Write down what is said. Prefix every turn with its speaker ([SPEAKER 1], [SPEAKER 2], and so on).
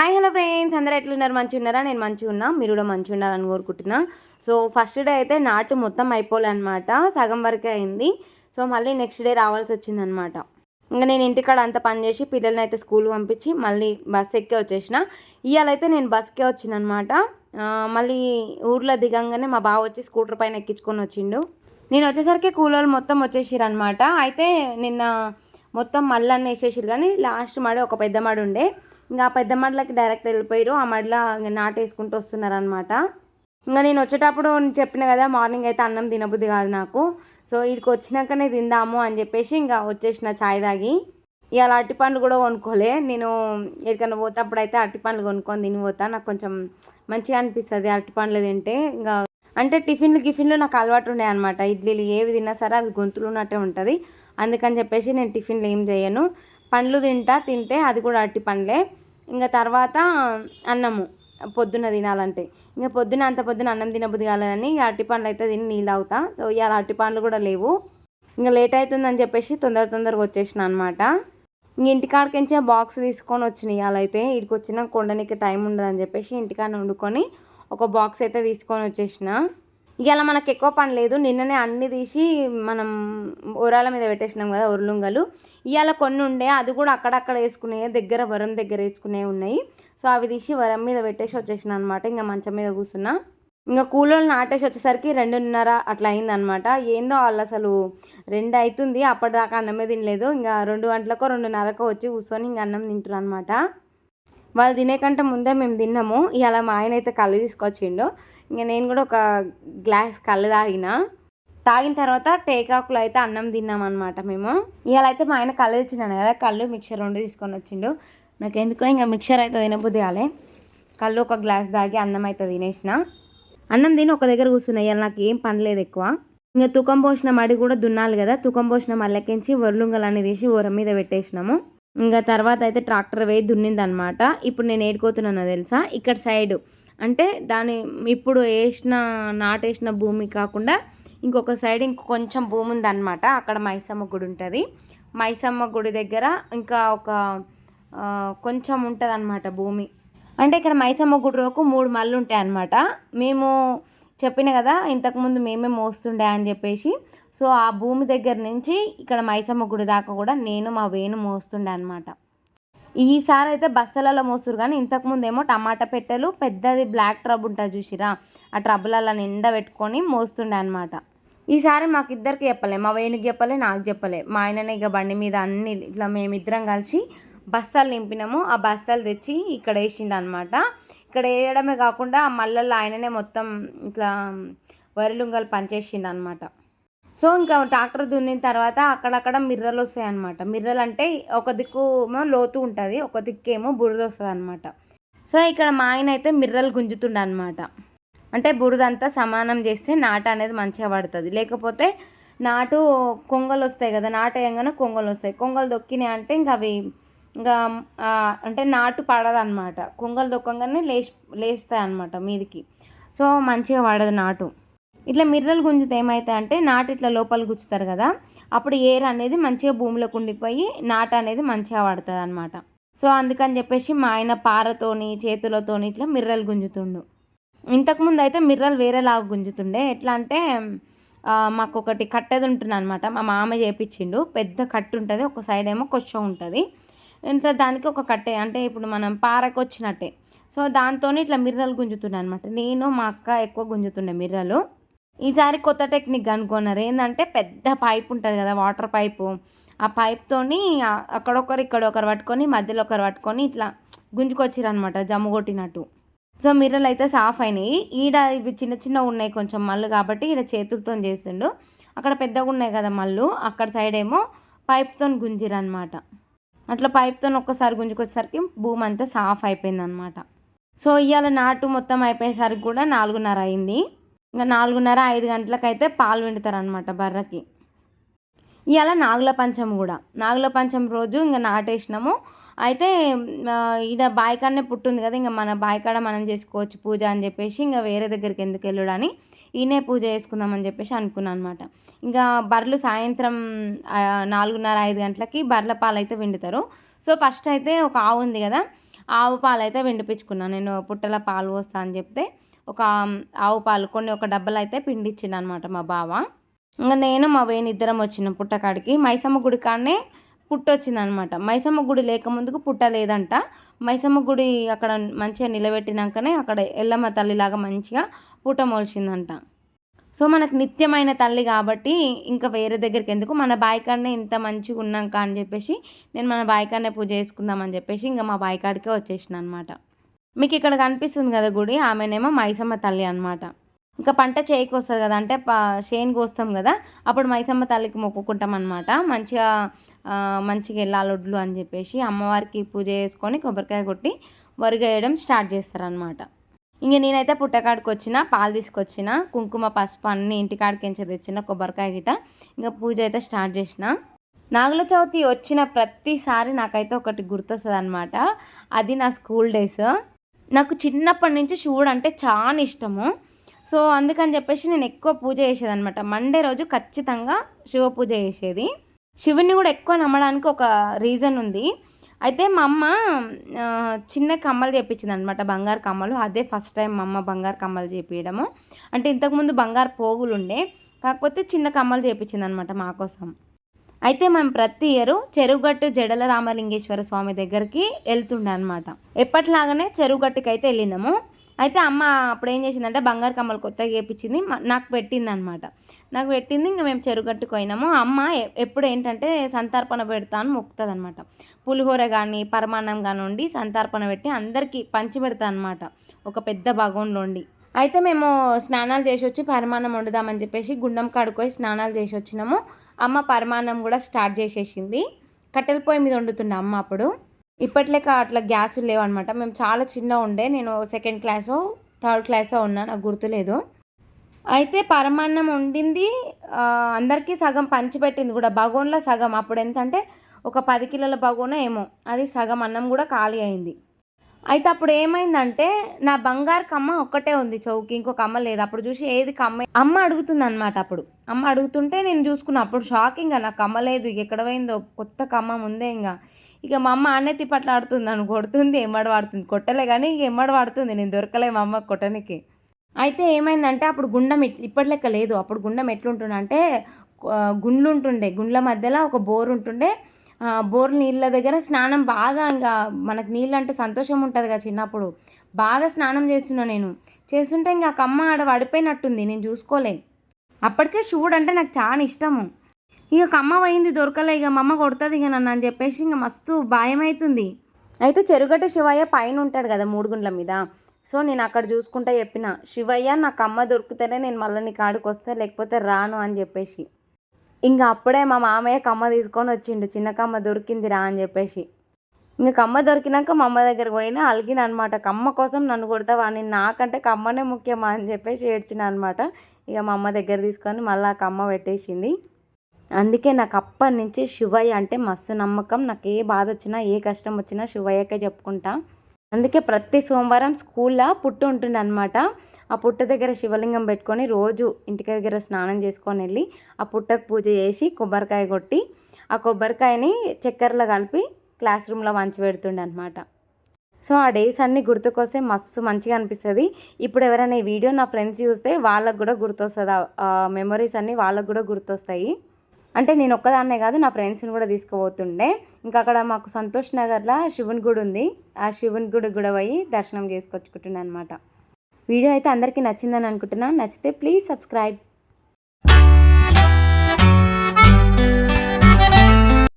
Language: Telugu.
[SPEAKER 1] హాయ్ హలో ఫ్రెండ్స్ అందరూ ఎట్లున్నారు? మంచిగా ఉన్నారా నేను మంచిగా ఉన్నా మీరు కూడా మంచిగా ఉన్నారని కోరుకుంటున్నా. సో ఫస్ట్ డే అయితే నాటు మొత్తం అయిపోలేనమాట సగం వరకే అయింది. సో మళ్ళీ నెక్స్ట్ డే రావాల్సి వచ్చిందనమాట ఇంకా నేను ఇంటికాడ అంత పని చేసి పిల్లల్ని అయితే స్కూల్ పంపించి మళ్ళీ బస్ ఎక్కి వచ్చేసిన. ఇవాళైతే నేను బస్కే వచ్చిననమాట మళ్ళీ ఊర్లో దిగంగానే మా బావ వచ్చి స్కూటర్ పైన ఎక్కించుకొని వచ్చిండు. నేను వచ్చేసరికి కూలోళ్ళు మొత్తం వచ్చేసిరనమాట అయితే నిన్న మొత్తం మళ్ళీ వేసేసారు కానీ లాస్ట్ మడ ఒక పెద్ద మడి ఉండే. ఇంకా ఆ పెద్ద మడలకి డైరెక్ట్ వెళ్ళిపోయారు ఆ మడిలో ఇంకా నాటేసుకుంటూ వస్తున్నారనమాట ఇంకా నేను వచ్చేటప్పుడు చెప్పిన కదా మార్నింగ్ అయితే అన్నం తినబుద్ది కాదు నాకు. సో వీడికి వచ్చినాకనే తిందాము అని చెప్పేసి ఇంకా వచ్చేసిన ఛాయ్ తాగి. ఇవాళ అరటి పండ్లు కూడా కొనుక్కోలే. నేను ఎక్కడికైనా పోతేప్పుడు అయితే అరటి పండ్లు కొనుక్కొని తిని పోతా. నాకు కొంచెం మంచిగా అనిపిస్తుంది అరటి పండ్లు తింటే. ఇంకా అంటే టిఫిన్లు గిఫిన్లు నాకు అలవాటు ఉన్నాయి అనమాట ఇడ్లీలు ఏవి తిన్నా సరే అవి గొంతులు ఉన్నట్టే ఉంటుంది. అందుకని చెప్పేసి నేను టిఫిన్లు ఏం చేయను. పండ్లు తింటా తింటే అది కూడా అట్టి పండ్లే. ఇంకా తర్వాత అన్నము. పొద్దున్న తినాలంటే. ఇంకా పొద్దున అంత పొద్దున అన్నం తినబుద్ధి కాలేదని ఇక అరటి పండ్లు అయితే తిని నీళ్ళు అవుతా సో ఇవాళ అరటి పండ్లు కూడా లేవు. ఇంకా లేట్ అవుతుందని చెప్పేసి తొందర తొందరగా వచ్చేసిన అనమాట ఇంక ఇంటికాడికించే బాక్స్ తీసుకొని వచ్చినాయి ఇవాళ అయితే. ఇక్కడికి వచ్చిన కొండనికి టైం ఉండదని చెప్పేసి ఇంటికాడ వండుకొని ఒక బాక్స్ అయితే తీసుకొని వచ్చేసిన. ఇవాళ మనకు ఎక్కువ పని లేదు. నిన్ననే అన్ని తీసి మనం ఊరాల మీద పెట్టేసినాం కదా ఉరులుంగలు. ఇవాళ కొన్ని ఉండే అది కూడా అక్కడక్కడ వేసుకునే దగ్గర వరం దగ్గర వేసుకునే ఉన్నాయి. సో అవి తీసి వరం మీద పెట్టేసి వచ్చేసిన అనమాట ఇంకా మంచం మీద కూర్చున్నా. ఇంకా కూలోళ్ళు నాటేసి వచ్చేసరికి రెండున్నర అట్లా అయిందనమాట ఏందో వాళ్ళు అసలు రెండు అవుతుంది అప్పటిదాకా అన్నమే తినలేదు. ఇంకా రెండు గంటలకో రెండున్నరకో వచ్చి కూర్చొని ఇంకా అన్నం తింటారు అనమాట వాళ్ళు తినేకంటే ముందే మేము తిన్నాము. ఇలా మా ఆయన అయితే కళ్ళు తీసుకొచ్చిండు. ఇంకా నేను కూడా ఒక గ్లాస్ కళ్ళు తాగిన. తాగిన తర్వాత టేకాకులు అయితే అన్నం తిన్నాం అనమాట మేము. ఇవాళ అయితే మా ఆయన కళ్ళు తెచ్చినాను కదా కళ్ళు మిక్చర్ రెండు తీసుకొని వచ్చిండు. నాకు ఎందుకో ఇంకా మిక్చర్ అయితే తినబుద్ధి కాలే. కళ్ళు ఒక గ్లాస్ తాగి అన్నం అయితే తినేసిన. అన్నం తిని ఒక దగ్గర కూర్చున్నాయి ఇవాళ నాకు ఏం పని లేదు ఎక్కువ. ఇంకా తుకం పోసిన మడి కూడా దున్నాలి కదా తుకం పోసిన మల్లెకించి అనేది తీసి ఊర మీద పెట్టేసినాము. ఇంకా తర్వాత అయితే ట్రాక్టర్ వేయి దున్నిందనమాట. ఇప్పుడు నేను ఏడుకోతున్నానో తెలుసా? ఇక్కడ సైడు. అంటే దాని ఇప్పుడు వేసిన నాటేసిన భూమి కాకుండా ఇంకొక సైడ్ ఇంకొంచెం కొంచెం భూమి ఉందన్నమాట అక్కడ మైసమ్మ గుడి ఉంటుంది. మైసమ్మ గుడి దగ్గర ఇంకా ఒక కొంచెం ఉంటుంది అనమాట భూమి. అంటే ఇక్కడ మైసమ్మ గుడిలోకి మూడు మళ్ళు ఉంటాయి అనమాట మేము చెప్పిన కదా ఇంతకుముందు మేమే మోస్తుండే అని చెప్పేసి. సో ఆ భూమి దగ్గర నుంచి ఇక్కడ మైసమ్మ గుడి దాకా కూడా నేను మా వేణు మోస్తుండే అనమాట ఈసారి అయితే బస్తలలో మోస్తారు కానీ ఇంతకుముందు ఏమో టమాటా పెట్టెలు పెద్దది బ్లాక్ ట్రబ్ ఉంటుంది చూసిరా ఆ ట్రబులలో నిండా పెట్టుకొని మోస్తుండే అనమాట ఈసారి మాకు ఇద్దరికి చెప్పలే మా వేణుకి చెప్పలే నాకు చెప్పలే. మా ఆయననే ఇక బండి మీద అన్ని ఇట్లా మేమిద్దరం కలిసి బస్తాలు నింపినాము. ఆ బస్తాలు తెచ్చి ఇక్కడ వేసిండు అనమాట ఇక్కడ వేయడమే కాకుండా ఆ ఆయననే మొత్తం ఇట్లా వరిలుంగలు పనిచేసిండు అనమాట సో ఇంకా ట్రాక్టర్ దున్నిన తర్వాత అక్కడక్కడ మిర్రలు వస్తాయి అనమాట మిర్రలు అంటే ఒక దిక్కు ఏమో లోతు ఉంటుంది ఒక దిక్కేమో బురద వస్తుంది అనమాట సో ఇక్కడ మా ఆయన అయితే మిర్రలు గుంజుతుండ అనమాట అంటే బురదంతా సమానం చేస్తే నాట అనేది మంచిగా పడుతుంది. లేకపోతే నాటు కొంగలు వస్తాయి కదా నాట వేయంగానే కొంగలు వస్తాయి. కొంగలు దొక్కినాయి అంటే ఇంకా అవి ఇంకా అంటే నాటు పడదనమాట కొంగలు దొక్కంగానే లేచి లేస్తాయి అనమాట మీదికి. సో మంచిగా పడదు నాటు. ఇట్లా మిర్రలు గుంజితే ఏమవుతాయి అంటే నాటు ఇట్లా లోపల గుచ్చుతారు కదా అప్పుడు ఏర్ అనేది మంచిగా భూమిలోకి ఉండిపోయి నాట అనేది మంచిగా పడుతుంది అనమాట సో అందుకని చెప్పేసి మా ఆయన పారతోని చేతులతోని ఇట్లా మిర్రలు గుంజుతుండు. ఇంతకుముందు అయితే మిర్రలు వేరేలాగా గుంజుతుండే. ఎట్లా అంటే మాకు ఒకటి కట్టెది ఉంటుంది అనమాట మా మామ చేపించిండు. పెద్ద కట్టు ఉంటుంది. ఒక సైడ్ ఏమో కొంచెం ఉంటుంది. ఇంట్లో దానికి ఒక కట్టే అంటే ఇప్పుడు మనం పారకు వచ్చినట్టే సో దాంతో ఇట్లా మిర్రలు గుంజుతుండే అనమాట నేను మా అక్క ఎక్కువ గుంజుతుండే మిర్రలు. ఈసారి కొత్త టెక్నిక్ అనుకున్నారు ఏంటంటే పెద్ద పైప్ ఉంటుంది కదా వాటర్ పైపు. ఆ పైప్తోని అక్కడొకరు ఇక్కడ ఒకరు పట్టుకొని మధ్యలో ఒకరు పట్టుకొని ఇట్లా గుంజుకొచ్చిరనమాట జమ్ము కొట్టినట్టు సో మిర్రలు అయితే సాఫ్ అయినాయి ఈడ ఇవి చిన్న చిన్న ఉన్నాయి కొంచెం మళ్ళు కాబట్టి ఈడ చేతులతో చేసిండు అక్కడ పెద్దగా ఉన్నాయి కదా మళ్ళు అక్కడ సైడ్ ఏమో పైప్తో గుంజిరనమాట అట్లా పైప్తో ఒక్కసారి గుంజుకొచ్చేసరికి భూమి అంతా సాఫ్ అయిపోయింది అనమాట సో ఇవాళ నాటు మొత్తం అయిపోయేసరికి కూడా నాలుగున్నర అయింది. ఇంకా నాలుగున్నర ఐదు గంటలకైతే పాలు పిండుతారనమాట బర్రకి. ఇవాళ నాగుల పంచం కూడా. నాగుల పంచం రోజు ఇంకా నాటేసినాము. అయితే ఆ, బావి బాయికాడనే పుట్టుంది కదా ఇంకా మన బాయికాడ మనం చేసుకోవచ్చు పూజ అని చెప్పేసి ఇంకా వేరే దగ్గరికి ఎందుకు వెళ్ళడని ఈయనే పూజ చేసుకుందామని చెప్పేసి అనుకున్నాను అనమాట ఇంకా బర్రెలు సాయంత్రం నాలుగున్నర ఐదు గంటలకి బర్రెల పాలు అయితే విండుతారు. సో ఫస్ట్ అయితే ఒక ఆవు ఉంది కదా ఆవు పాలు అయితే విండిపించుకున్నాను నేను పుట్టల పాలు పోస్తా అని చెప్తే ఒక ఆవు పాలు కొన్ని ఒక డబ్బలు అయితే పిండిచ్చిండు అనమాట మా బావ. ఇంకా నేను మా వేణి ఇద్దరం వచ్చిన పుట్టకాడికి. మైసమ్మ గుడి కాడనే పుట్టొచ్చిందనమాట. మైసమ్మ గుడి లేకముందుకు పుట్ట లేదంట మైసమ్మ గుడి అక్కడ మంచిగా నిలబెట్టినాకనే అక్కడ ఎల్లమ్మ తల్లిలాగా మంచిగా పుట్ట మొలిచిందంట. సో మనకు నిత్యమైన తల్లి కాబట్టి ఇంకా వేరే దగ్గరికి ఎందుకు? మన బాయికాడనే ఇంత మంచిగా ఉన్నాక అని చెప్పేసి నేను మన బాయికాడనే పూజ చేసుకుందామని చెప్పేసి ఇంకా మా బాయికాడికే వచ్చేసిన అనమాట మీకు ఇక్కడ కనిపిస్తుంది కదా గుడి? ఆమెనేమో మైసమ్మ తల్లి అనమాట ఇంకా పంట చేయికి వస్తుంది కదా అంటే ప చేను కోస్తాం కదా అప్పుడు మైసమ్మ తల్లికి మొక్కుకుంటాం అనమాట మంచిగా మంచిగా వెళ్ళాలి అని చెప్పేసి అమ్మవారికి పూజ చేసుకొని కొబ్బరికాయ కొట్టి వరిగేయడం స్టార్ట్ చేస్తారనమాట ఇంక నేనైతే పుట్టకాడికి వచ్చిన పాలు తీసుకొచ్చిన కుంకుమ పసుపు అన్ని ఇంటికాడికి ఎంచి తెచ్చిన కొబ్బరికాయ గిట ఇంకా పూజ అయితే స్టార్ట్ చేసిన. నాగుల చవితి వచ్చిన ప్రతిసారి నాకైతే ఒకటి గుర్తొస్తుంది అనమాట అది నా స్కూల్ డేస్. నాకు చిన్నప్పటి నుంచి శివుడు అంటే చాలా ఇష్టము. సో అందుకని చెప్పేసి నేను ఎక్కువ పూజ చేసేది అనమాట మండే రోజు ఖచ్చితంగా శివ పూజ చేసేది. శివుని కూడా ఎక్కువ నమ్మడానికి ఒక రీజన్ ఉంది. అయితే మా అమ్మ చిన్న కమ్మలు చేపించింది అనమాట బంగారు కమ్మలు. అదే ఫస్ట్ టైం మా అమ్మ బంగారు కమ్మలు చేపించడము. అంటే ఇంతకుముందు బంగారు పోగులు ఉండే కాకపోతే చిన్న కమ్మలు చేపించింది అనమాట మా కోసం. అయితే మేము ప్రతి ఇయర్ చెరువుగట్టు జడల రామలింగేశ్వర స్వామి దగ్గరికి వెళ్తుండే అనమాట ఎప్పటిలాగానే చెరువుగట్టుకి అయితే వెళ్ళినాము. అయితే అమ్మ అప్పుడు ఏం చేసిందంటే బంగారు కమ్మలు కొత్తగా చేపించింది. నాకు పెట్టింది అనమాట నాకు పెట్టింది ఇంకా మేము చెరువు పోయినాము అమ్మ ఎప్పుడు ఏంటంటే సంతర్పణ పెడతాను మొక్కుతుంది అనమాట పులిహోర కానీ పరమాన్నం కానీ ఉండి సంతర్పణ పెట్టి అందరికీ పంచి పెడతా అనమాట ఒక పెద్ద భగవంలో ఉండి. అయితే మేము స్నానాలు చేసి వచ్చి పరమాన్నం వండుదామని చెప్పేసి గుండం కాడుకోయి స్నానాలు చేసి వచ్చినాము. అమ్మ పరమాన్నం కూడా స్టార్ట్ చేసేసింది. కట్టెల పొయ్యి మీద వండుతుండే అమ్మ అప్పుడు. ఇప్పట్లేక అట్లా గ్యాసులు లేవన్నమాట మేము చాలా చిన్న ఉండే నేను సెకండ్ క్లాసో థర్డ్ క్లాసో ఉన్నా నాకు గుర్తులేదు. అయితే పరమాన్నం వండింది అందరికీ సగం పంచిపెట్టింది కూడా. బగోన్లో సగం అప్పుడు ఎంతంటే ఒక పది కిలోల బగోన ఏమో అది సగం అన్నం కూడా ఖాళీ అయింది. అయితే అప్పుడు ఏమైందంటే నా బంగారు కమ్మ ఒక్కటే ఉంది చౌకి ఇంకొక అమ్మ లేదు. అప్పుడు చూసి ఏది కమ్మ? అమ్మ అడుగుతుంది అనమాట అప్పుడు. అమ్మ అడుగుతుంటే నేను చూసుకున్నా అప్పుడు షాకింగ్ నాకు కమ్మ లేదు ఎక్కడ పోయిందో కొత్త కమ్మ ముందే ఇంకా. ఇక మా అమ్మ అన్నెత్తి పట్ల ఆడుతుంది నన్ను కొడుతుంది ఎమ్మడి వాడుతుంది. కొట్టలే కానీ ఇక ఎమ్మడి వాడుతుంది నేను దొరకలే మా అమ్మ కొట్టనికి. అయితే ఏమైందంటే అప్పుడు గుండం ఇప్పటి లెక్క లేదు. అప్పుడు గుండం ఎట్లుంటుండే అంటే గుండ్లు ఉంటుండే గుండ్ల మధ్యలో ఒక బోర్ ఉంటుండే. బోర్ నీళ్ళ దగ్గర స్నానం బాగా ఇంకా మనకు నీళ్ళు అంటే సంతోషం ఉంటుంది కదా చిన్నప్పుడు. బాగా స్నానం చేస్తున్నా నేను. చేస్తుంటే ఇంకా అమ్మ ఆడ పడిపోయినట్టుంది. నేను చూసుకోలే. అప్పటికే చూడంటే నాకు చాలా ఇష్టము. ఇక కమ్మ పోయింది దొరకలే ఇక మమ్మ అమ్మ కొడుతుంది ఇక నన్ను అని చెప్పేసి ఇంక మస్తు భయం అవుతుంది అయితే చెరుగట్ట శివయ్య పైన ఉంటాడు కదా మూడుగుండ్ల మీద. సో నేను అక్కడ చూసుకుంటా చెప్పిన శివయ్య నాకు అమ్మ దొరికితేనే నేను మళ్ళీ నీ కాడికి వస్తే లేకపోతే రాను అని చెప్పేసి. ఇంకా అప్పుడే మా మామయ్య కమ్మ తీసుకొని వచ్చిండు చిన్న కమ్మ దొరికింది రా అని చెప్పేసి. ఇంకా కమ్మ దొరికినాక మా అమ్మ దగ్గరికి పోయినా అలిగిన అనమాట కమ్మ కోసం నన్ను కొడతావా? నేను నాకంటే కమ్మనే ముఖ్యమా? అని చెప్పేసి ఏడ్చిన అనమాట ఇక మా అమ్మ దగ్గర తీసుకొని మళ్ళీ ఆ కమ్మ పెట్టేసింది. అందుకే నాకు అప్పటి నుంచి శివయ్య అంటే మస్తు నమ్మకం. నాకు ఏ బాధ వచ్చినా ఏ కష్టం వచ్చినా శివయ్యకే చెప్పుకుంటా. అందుకే ప్రతి సోమవారం స్కూల్లో పుట్టు ఉంటుండే అనమాట ఆ పుట్ట దగ్గర శివలింగం పెట్టుకొని రోజు ఇంటి దగ్గర స్నానం చేసుకొని వెళ్ళి ఆ పుట్టకు పూజ చేసి కొబ్బరికాయ కొట్టి ఆ కొబ్బరికాయని చక్కెరలో కలిపి క్లాస్ రూమ్లో వంచి పెడుతుండే అనమాట సో ఆ డేస్ అన్నీ గుర్తుకొస్తే మస్తు మంచిగా అనిపిస్తుంది. ఇప్పుడు ఎవరైనా ఈ వీడియో నా ఫ్రెండ్స్ చూస్తే వాళ్ళకు కూడా గుర్తొస్తుంది. ఆ మెమరీస్ అన్నీ వాళ్ళకు కూడా గుర్తొస్తాయి. అంటే నేను ఒక్కదాన్నే కాదు నా ఫ్రెండ్స్ని కూడా తీసుకుపోతుండే. ఇంకా అక్కడ మాకు సంతోష్ నగర్లో శివుని గుడి ఉంది. ఆ శివుని గుడి కూడా పోయి దర్శనం చేసుకొచ్చుకుంటున్నాను అనమాట వీడియో అయితే అందరికీ నచ్చిందని అనుకుంటున్నాను నచ్చితే ప్లీజ్ సబ్స్క్రైబ్.